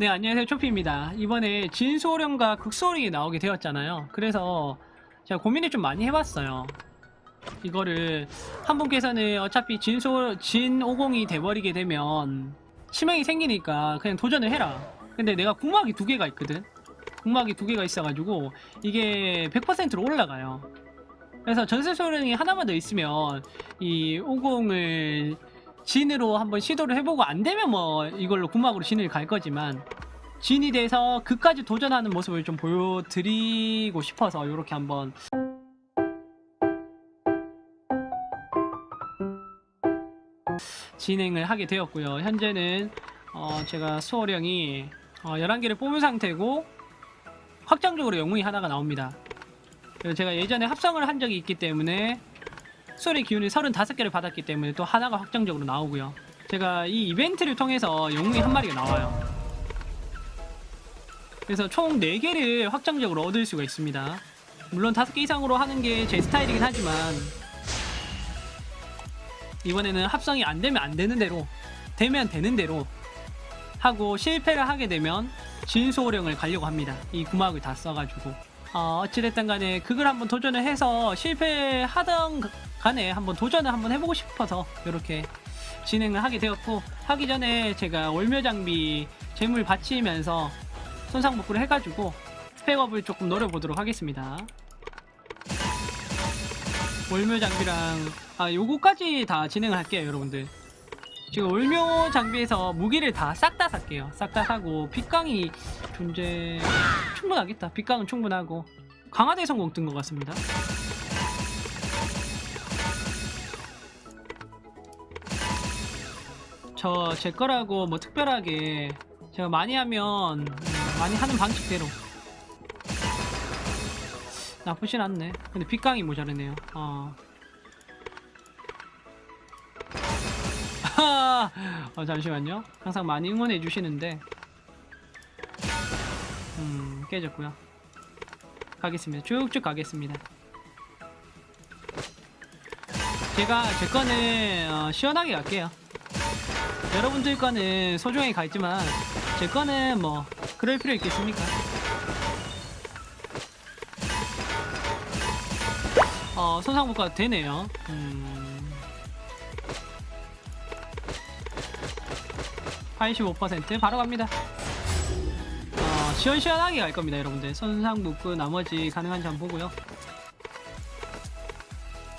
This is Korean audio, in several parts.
네, 안녕하세요. 초피입니다. 이번에 진소령과 극소령이 나오게 되었잖아요. 그래서 제가 고민을 좀 많이 해봤어요. 이거를 한 분께서는 어차피 진소, 진50이 돼버리게 되면 치명이 생기니까 그냥 도전을 해라. 근데 내가 궁막이 두 개가 있거든. 궁막이 두 개가 있어가지고 이게 100%로 올라가요. 그래서 전세 소령이 하나만 더 있으면 이 50을 진으로 한번 시도를 해보고 안 되면 뭐 이걸로 구막으로 진을 갈 거지만 진이 돼서 그까지 도전하는 모습을 좀 보여드리고 싶어서 이렇게 한번 진행을 하게 되었고요. 현재는 어, 제가 수호령이 어, 11개를 뽑은 상태고 확정적으로 영웅이 하나가 나옵니다. 그리고 제가 예전에 합성을 한 적이 있기 때문에 수월의 기운이 35개를 받았기 때문에 또 하나가 확정적으로 나오고요. 제가 이 이벤트를 통해서 영웅이 한 마리가 나와요. 그래서 총 4개를 확정적으로 얻을 수가 있습니다. 물론 5개 이상으로 하는 게 제 스타일이긴 하지만 이번에는 합성이 안 되면 안 되는 대로 되면 되는 대로 하고 실패를 하게 되면 진소령을 가려고 합니다. 이 구막을 다 써가지고 어, 어찌됐든 간에 그걸 한번 도전을 해서 실패하던 간에 한번 도전을 한번 해보고 싶어서 이렇게 진행을 하게 되었고 하기 전에 제가 월묘 장비 재물 바치면서 손상복구를 해가지고 스펙업을 조금 노려보도록 하겠습니다. 월묘 장비랑 아 요거까지 다 진행을 할게요 여러분들. 지금 월묘 장비에서 무기를 다 싹다 살게요. 싹 다 사고 빗강이 존재 충분하겠다. 빗강은 충분하고 강화대 성공 뜬 것 같습니다 저 제 거라고 뭐 특별하게 제가 많이 하면 음, 많이 하는 방식대로. 나쁘진 않네. 근데 빗강이 모자르네요. 어. 어, 잠시만요. 항상 많이 응원해 주시는데. 음 깨졌고요. 가겠습니다. 쭉쭉 가겠습니다. 제가 제 거는 어, 시원하게 갈게요 여러분들 거는 소중하게 갈지만 제 거는 뭐 그럴 필요 있겠습니까 어, 손상복구가 되네요. 음... 85% 바로 갑니다. 어, 시원시원하게 갈 겁니다, 여러분들. 손상복구 나머지 가능한지 한번 보고요.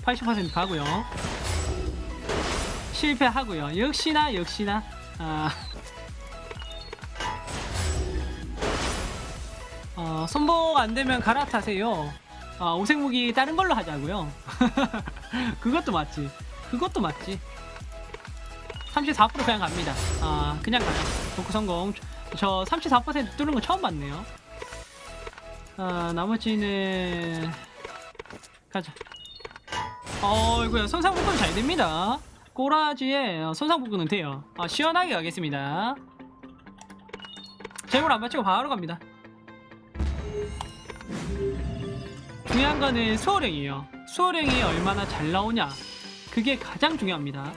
80% 가고요. 실패하고요. 역시나 역시나 아... 어, 선복 안 되면 갈아타세요. 아, 오색무기 다른 걸로 하자고요. 그것도 맞지. 그것도 맞지. 34% 그냥 갑니다. 아, 그냥 가요. 복구 성공. 저 34% 뚫는 거 처음 봤네요. 아, 나머지는 가자. 어이구야, 손상복구는 잘 됩니다. 꼬라지에 어, 손상 복구는 돼요. 아, 시원하게 가겠습니다. 재물 안 맞추고 바로 갑니다. 중요한 거는 수호령이에요. 수호령이 얼마나 잘 나오냐. 그게 가장 중요합니다.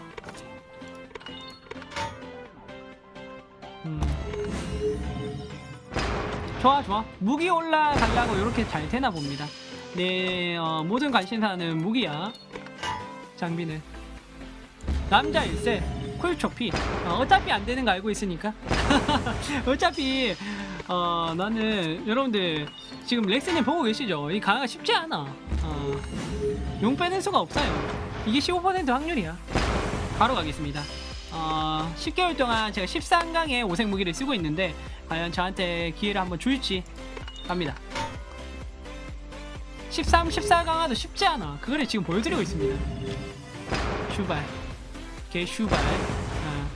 음. 좋아, 좋아. 무기 올라가려고 이렇게 잘 되나 봅니다. 네, 어, 모든 관심사는 무기야. 장비는. 남자 일세, 쿨초피. 어, 어차피 안 되는 거 알고 있으니까. 어차피, 어, 나는, 여러분들, 지금 렉스님 보고 계시죠? 이 강화가 쉽지 않아. 어, 용 빼낼 수가 없어요. 이게 15% 확률이야. 바로 가겠습니다. 어, 10개월 동안 제가 13강의 오색 무기를 쓰고 있는데 과연 저한테 기회를 한번 줄지 갑니다. 13, 14강화도 쉽지 않아. 그거를 지금 보여드리고 있습니다. 슈발. 개 슈발. 어,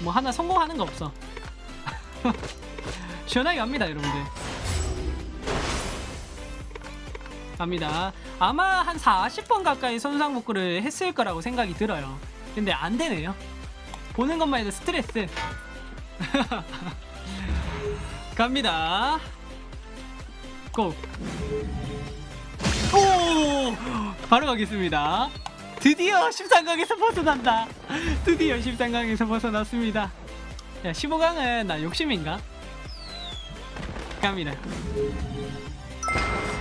뭐 하나 성공하는 거 없어. 시원하게 갑니다, 여러분들. 갑니다. 아마 한 40번 가까이 손상복구를 했을 거라고 생각이 들어요. 근데 안 되네요. 보는 것만 해도 스트레스. 갑니다. 고! 오! 바로 가겠습니다. 드디어 13강에서 벗어난다. 드디어 13강에서 벗어났습니다. 야, 15강은 나 욕심인가? 갑니다.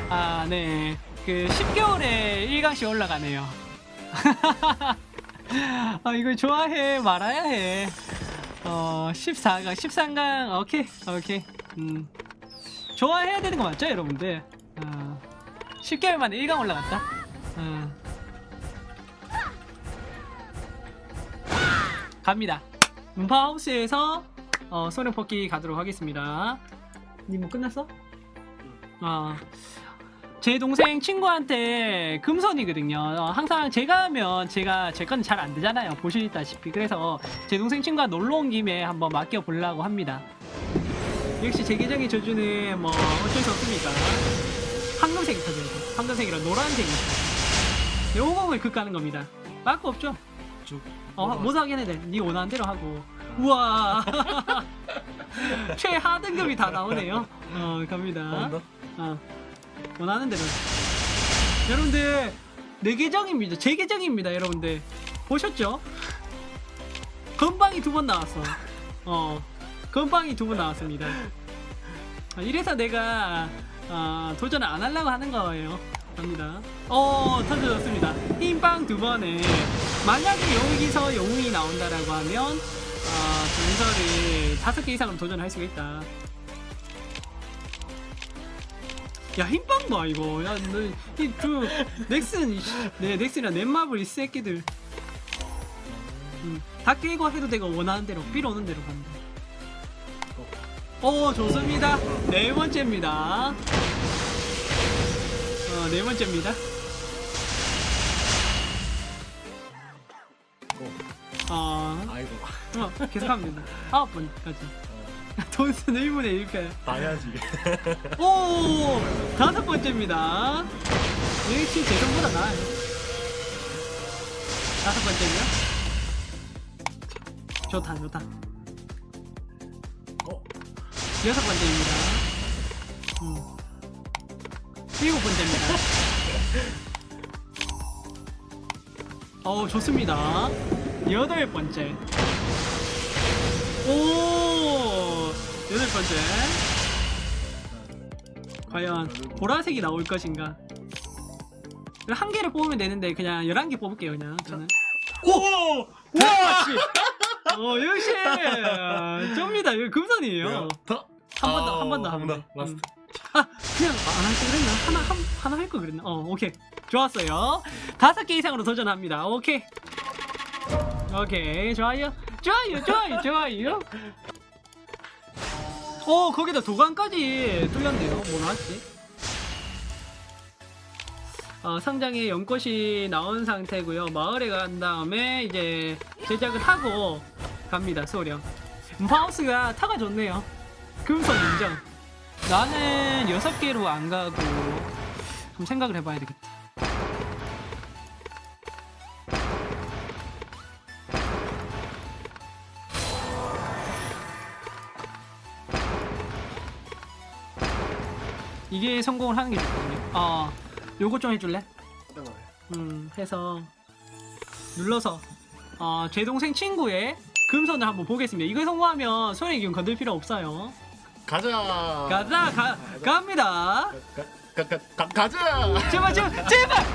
아, 네. 그 10개월에 1강씩 올라가네요. 아, 이걸 좋아해 말아야 해. 어, 14강, 13강, 오케이, 오케이. 음. 좋아해야 되는 거 맞죠, 여러분들? 어, 10개월 만에 1강 올라갔다. 어. 갑니다. 문파하우스에서 어, 소련 뽑기 가도록 하겠습니다. 니 뭐 끝났어? 아, 제 동생 친구한테 금손이거든요. 어, 항상 제가 하면 제가 제 건 잘 안 되잖아요. 보시다시피. 그래서 제 동생 친구가 놀러 온 김에 한번 맡겨 보려고 합니다. 역시 제 계정의 저주는 뭐 어쩔 수 없습니까? 황금색이 터져야 돼. 황금색이랑 노란색이. 요공을 극가는 겁니다. 빠꾸 없죠? 쭉. 어, 못 하긴 해. 네 원하는 대로 하고. 우와. 최하등급이 다 나오네요. 어, 갑니다. 한번 어, 원하는 대로. 여러분들, 내 계정입니다. 제 계정입니다, 여러분들. 보셨죠? 건방이 두 번 나왔어. 어, 건방이 두 번 나왔습니다. 아, 이래서 내가 아, 도전을 안 하려고 하는 거예요. 갑니다. 어, 터져졌습니다. 힘빵 두 번에 만약에 여기서 영웅이 나온다라고 하면 아, 전설을 다섯 개 이상으로 도전할 수가 있다. 야 힘빵 봐 이거. 야너이그 넥슨 네 넥슨이랑 넷마블 이 새끼들. 음, 다 깨고 해도 되고 원하는 대로 필요 오는 대로 간다 오 좋습니다. 네 번째입니다. 어 네 번째입니다 어, 아이고. 어 된다 아홉 번까지 어, 돈 쓰는 1분의 1패 봐야지. 오 다섯 번째입니다. 역시 재정보다 나아요. 다섯 번째고요. 좋다 좋다. 어, 여섯 번째입니다. 음. 일곱 번째입니다. 어 좋습니다. 여덟 번째. 오 여덟 번째. 과연 보라색이 나올 것인가? 한 개를 뽑으면 되는데 그냥 11개 뽑을게요 그냥 저는 오! 와! 어 역시 접니다 이거 금선이에요 더. 한번 더 한 번더한 하면 번돼 더. 라스트. 아 그냥 안 할거 그랬나? 하나 한, 하나 할 거 그랬나? 어 오케이 좋았어요 다섯 개 이상으로 도전합니다 오케이 오케이 좋아요. 좋아요 좋아요 좋아요. 오 거기다 도관까지 뚫렸네요. 뭐 나왔지? 어, 상장에 연꽃이 나온 상태고요. 마을에 간 다음에 이제 제작을 하고 갑니다 소령. 음파하우스가 타가 좋네요. 금손 인정. 나는 여섯 개로 안 가고 좀 생각을 해봐야 되겠다. 이게 성공을 하는 게 좋거든요. 어, 요거 좀 해줄래? 음, 해서 눌러서 어, 제 동생 친구의 금손을 한번 보겠습니다. 이거 성공하면 소리 기운 건들 필요 없어요. 가자. 가자, 가, 갑니다. 가, 가, 가, 가자. 제발 제발 제발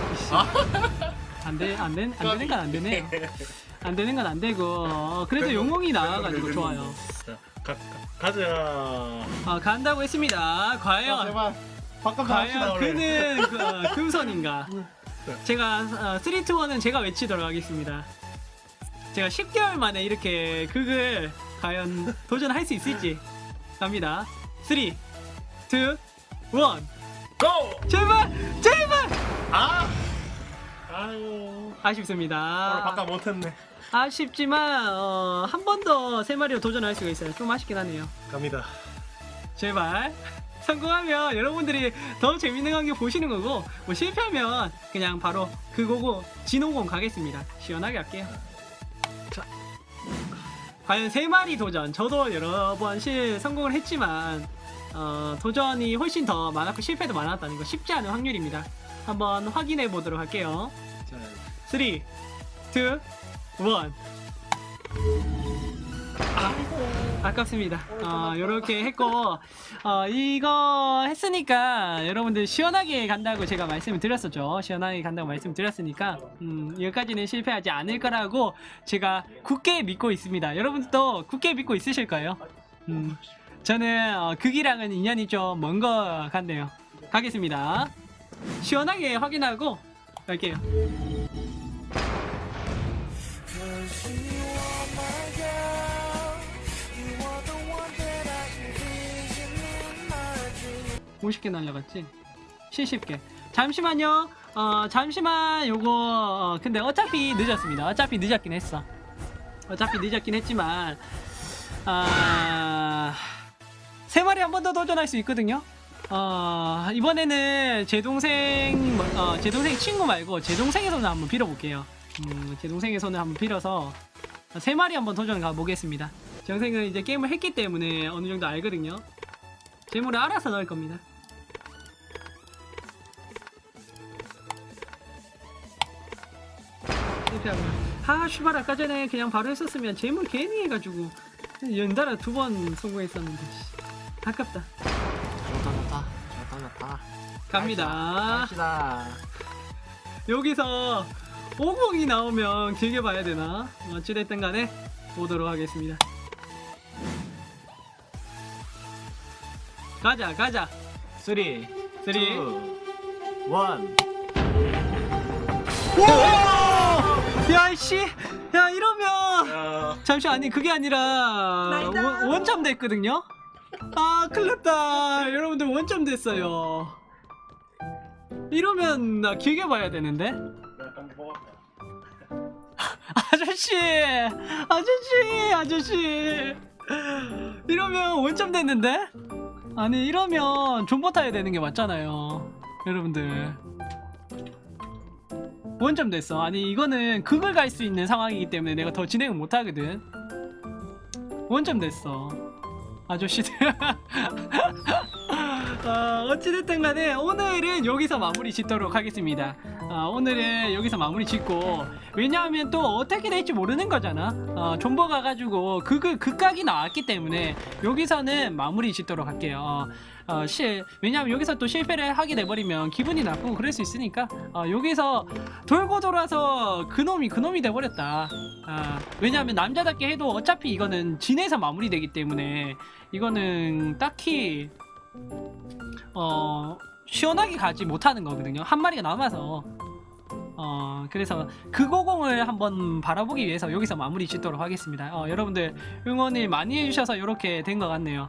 안돼 안된 안 되는 건 안 되네 안 되는 건 안 되고 어, 그래도 영웅이 나와가지고 좋아요 자, 가, 가, 가자. 어, 간다고 했습니다 아, 과연 제발. 바꿔 갑시다 과연. 그는 그, 어, 금손인가 네. 제가 어, 3, 2, 1은 제가 외치도록 하겠습니다 제가 10개월 만에 이렇게 극을 과연 도전할 수 있을지 갑니다 3 2 1 고! 제발 제발 아! 아유. 아쉽습니다 바꿔 못했네. 아쉽지만 어, 한 번 더 세 마리로 도전할 수가 있어요. 좀 아쉽긴 하네요. 갑니다. 제발 성공하면 여러분들이 더 재밌는 관계 보시는 거고 뭐 실패하면 그냥 바로 그거고 진호공 가겠습니다. 시원하게 할게요. 자, 과연 세 마리 도전. 저도 여러 번실 성공을 했지만 어, 도전이 훨씬 더 많았고 실패도 많았다는 거 쉽지 않은 확률입니다. 한번 확인해 보도록 할게요. 자, 3, 2, 1. 아이고. 아깝습니다. 어, 요렇게 했고, 어, 이거 했으니까 여러분들 시원하게 간다고 제가 말씀을 드렸었죠. 시원하게 간다고 말씀을 드렸으니까, 음, 여기까지는 실패하지 않을 거라고 제가 굳게 믿고 있습니다. 여러분들도 굳게 믿고 있으실 거예요. 음, 저는 어, 극이랑은 인연이 좀먼거 같네요. 가겠습니다. 시원하게 확인하고 갈게요. 50개 날라갔지? 70개. 잠시만요. 어, 잠시만 요거 어, 근데 어차피 늦었습니다. 어차피 늦었긴 했어. 어차피 늦었긴 했지만 아... 세 마리 한 번 더 도전할 수 있거든요. 어, 이번에는 제 동생 뭐, 어, 제 동생 친구 말고 제 손을 한번 빌어볼게요. 음, 제 손을 한번 빌어서 세 마리 한번 도전 가보겠습니다. 제 동생은 이제 게임을 했기 때문에 어느 정도 알거든요. 재물을 알아서 넣을 겁니다. 실패하고요. 아, 슈발 아까 전에 그냥 바로 했었으면 재물 괜히 해가지고 연달아 두 번 성공했었는데 씨. 아깝다. 좋다 좋다 좋다 좋다 갑니다. 갑시다 여기서 50이 나오면 길게 봐야 되나? 어찌됐든 간에 보도록 하겠습니다. 가자, 가자. 3 2 쓰리. 1 야, 씨. 야, 이러면. 잠시 아니 그게 아니라 원, 원점 됐거든요. 아 큰일났다. 여러분들 원점 됐어요. 이러면 나 길게 봐야 되는데. 아저씨, 아저씨, 아저씨. 이러면 원점 됐는데? 아니 이러면 존버 타야 되는 게 맞잖아요. 여러분들. 원점 됐어. 아니 이거는 극을 갈 수 있는 상황이기 때문에 내가 더 진행을 못 하거든. 원점 됐어. 아저씨들. 어, 어찌됐든 간에 오늘은 여기서 마무리 짓도록 하겠습니다. 어, 오늘은 여기서 마무리 짓고 왜냐하면 또 어떻게 될지 모르는 거잖아. 어, 존버 가 가지고 극을 극각이 나왔기 때문에 여기서는 마무리 짓도록 할게요. 어, 어, 실 왜냐하면 여기서 또 실패를 하게 돼버리면 기분이 나쁘고 그럴 수 있으니까 어, 여기서 돌고 돌아서 그놈이 그놈이 돼버렸다. 아, 왜냐하면 남자답게 해도 어차피 이거는 진에서 마무리되기 때문에 이거는 딱히 어 시원하게 가지 못하는 거거든요. 한 마리가 남아서 어 그래서 그 고공을 한번 바라보기 위해서 여기서 마무리 짓도록 하겠습니다. 어, 여러분들 응원을 많이 해주셔서 이렇게 된 것 같네요.